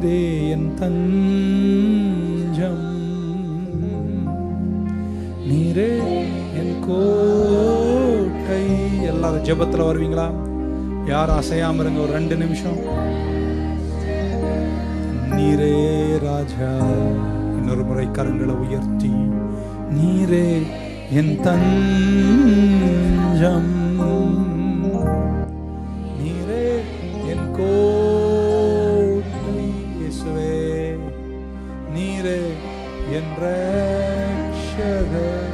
நீரே என் தஞ்சம். நீரே என் கோட்டை. எல்லாரும் ஜெபத்தில் வருவீங்களா? யார் அசையாம இருங்க ஒரு ரெண்டு நிமிஷம். நீரே ராஜா இன்னொரு முறை கரங்களை உயர்த்தி. நீரே என் தஞ்சம். ரட்சகர்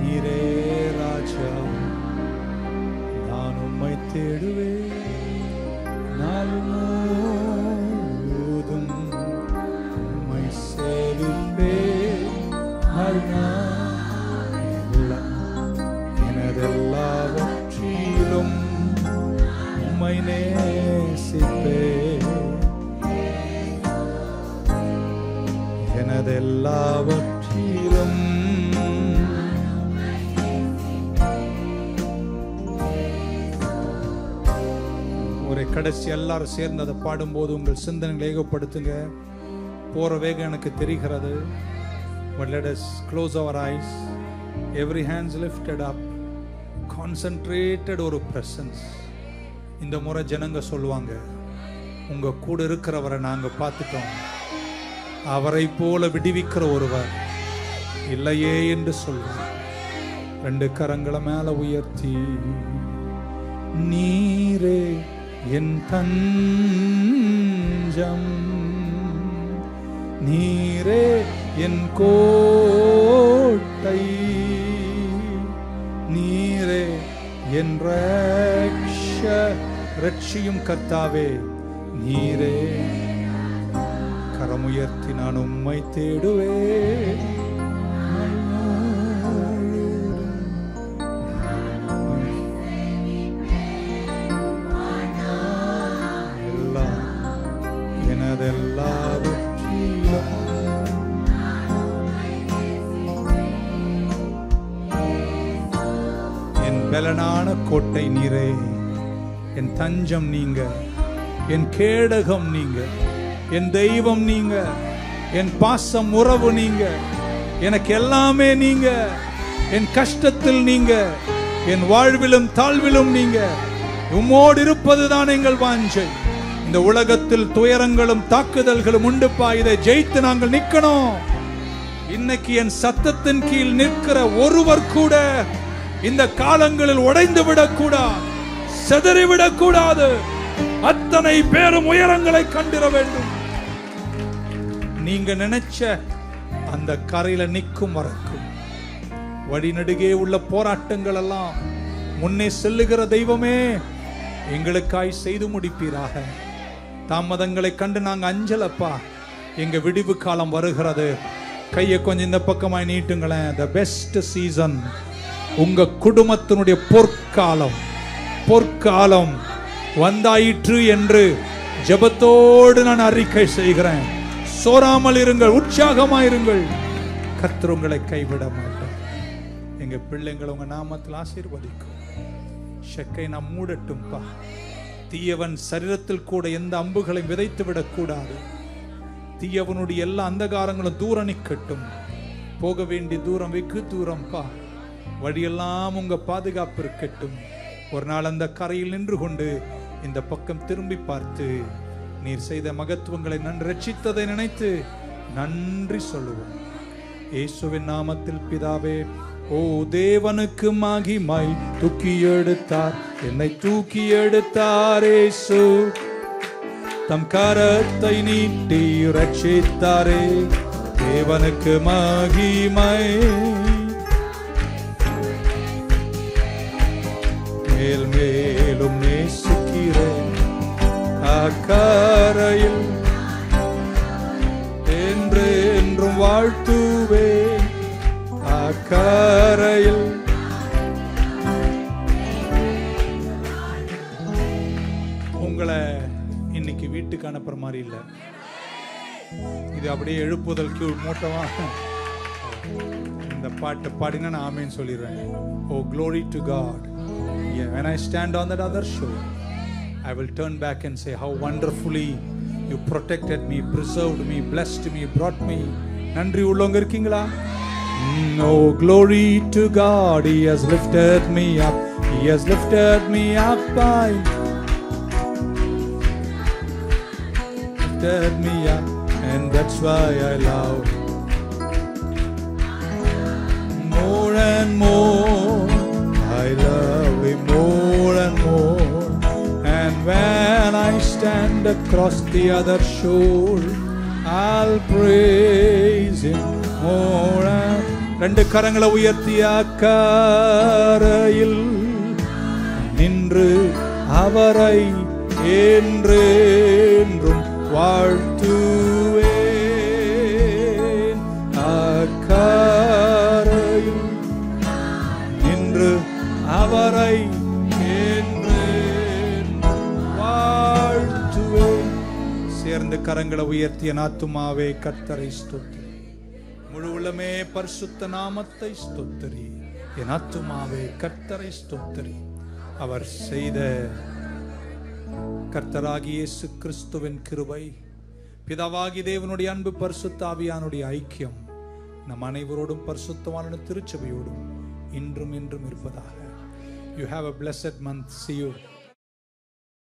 நீரே ராஜா நான் உம்மை தேடுவேன். நாள் முழுவதும் உம்மை சேவிப்பேன். வாழ்நாள் எல்லாம் எனதெல்லாவற்றிலும் உம்மை நேசிப்பேன். எனதெல்லாவற்றிலும் ஒரு கடைசி எல்லாரும் சேர்ந்து அதை பாடும்போது உங்கள் சிந்தனைகளை ஏகப்படுத்துங்க. போற வேகம் எனக்கு தெரிகிறது. But let us close our eyes. Every hands lifted up. ஒரு presence. இந்த முறை ஜனங்க சொல்லுவாங்க உங்க கூட இருக்கிறவரை நாங்கள் பார்த்துட்டோம். அவரை போல விடுவிக்கிற ஒருவர் இல்லையே என்று சொல்லுவார் ரெண்டு கரங்களை மேல உயர்த்தி நீரே என் தஞ்சம். நீரே என் கோட்டை. நீரே என் ரட்சியும் கர்த்தாவே. நீரே கரமுயர்த்தி நான் உம்மை தேடுவேன். அரணான கோட்டை நீரே. என் தஞ்சம் நீங்க என் கேடகம் நீங்க என் தெய்வம் நீங்க என் பாசம் உறவு நீங்க எனக்கு எல்லாமே நீங்க என் கஷ்டத்தில் நீங்க என் வாழ்விலும் தாழ்விலும் நீங்க. உம்மோடு இருப்பதுதான் எங்கள் வாஞ்சை. இந்த உலகத்தில் துயரங்களும் தாக்குதல்களும் உண்டுப்பா இதை ஜெயித்து நாங்கள் நிற்கணும். இன்னைக்கு என் சத்தத்தின் கீழ் நிற்கிற ஒருவர் கூட இந்த காலங்களில் உடைந்து விடக்கூடாது செதறிவிடக் விடக்கூடாது. அத்தனை பேரும் உயரங்களை கண்டிட வேண்டும். நீங்க நினைச்ச அந்த கரையில நிற்கும் வரைக்கும் வழிநடுகே உள்ள போராட்டங்கள் எல்லாம் முன்னே செல்லுகிற தெய்வமே எங்களுக்காய் செய்து முடிப்பீராக. தாமதங்களை கண்டு நாங்கள் அஞ்சலப்பா எங்க விடிவு காலம் வருகிறது. கையை கொஞ்சம் இந்த பக்கமாய் நீட்டுங்களேன். த பெஸ்ட் சீசன் உங்க குடும்பத்தினுடைய பொற்காலம் பொற்காலம் வந்தாயிற்று என்று ஜெபத்தோடு நான் அறிக்கை செய்கிறேன். சோராமல் இருங்கள் உற்சாகமாயிருங்கள் கர்த்தர் உங்களை கைவிட மாட்டார். எங்க பிள்ளைங்களை உங்க நாமத்தில் ஆசீர்வதிக்கும். ஷெக்கை நாம் மூடட்டும்பா. தீயவன் சரீரத்தில் கூட எந்த அம்புகளையும் விதைத்து விடக்கூடாது. தீயவனுடைய எல்லா அந்தகாரங்களும் தூரம் நிக்கட்டும் போக வேண்டிய தூரம் வெகு தூரம்ப்பா வழியெல்லாம் உங்க பாதுகாப்பு இருக்கட்டும். ஒரு நாள் அந்த கரையில் நின்று கொண்டு இந்த பக்கம் திரும்பி பார்த்து நீர் செய்த மகத்துவங்களை நன் ரட்சித்ததை நினைத்து நன்றி சொல்லுவோம் இயேசுவின் நாமத்தில் பிதாவே ஓ தேவனுக்கு மகிமை. தூக்கி எடுத்தார் என்னை தூக்கி எடுத்தார் ஏசு தம் கரத்தை நீட்டி ரட்சித்தாரே தேவனுக்கு மகிமை. அக்கரையில் என்று என்றும் வாழ்த்துவேன் அக்கரையில் உங்களை இன்னைக்கு வீட்டுக்கு அனுப்புற மாதிரி இல்லை. இது அப்படியே எழுப்புதல் கீழ் மூட்டமா. இந்த பாட்டு பாடினா நான் ஆமேன்னு சொல்லிடுவேன். ஓ glory to God when I stand on that other shore I will turn back and say how wonderfully you protected me preserved me blessed me brought me நன்றி உள்ளவங்க இருக்கீங்களா No glory to God, He has lifted me up. He has lifted me up by lifted me up, and that's why I love more and more. Stand across the other shore, I'll praise Him more. and ரெண்டு கரங்களை உயர்த்தி அக்கரையில் நின்று அவரை என்றென்றும் வாழ்த்துவேன் அக்கரையில் நின்று அவரை சேர்ந்து கரங்களை உயர்த்திய நாத்துமாவே கர்த்தரை ஸ்தோத்திரி. முழு உள்ளமே பரிசுத்த நாமத்தை ஸ்தோத்திரி. என் ஆத்துமாவே கர்த்தரை ஸ்தோத்திரி. அவர் செய்த கர்த்தராகிய இயேசு கிறிஸ்துவின் கிருபை பிதாவாகி தேவனுடைய அன்பு பரிசுத்தாவியானுடைய ஐக்கியம் நம் அனைவரோடும் பரிசுத்தமான திருச்சபையோடும் இன்றும் இன்றும் இருப்பதாக. You have a blessed month see you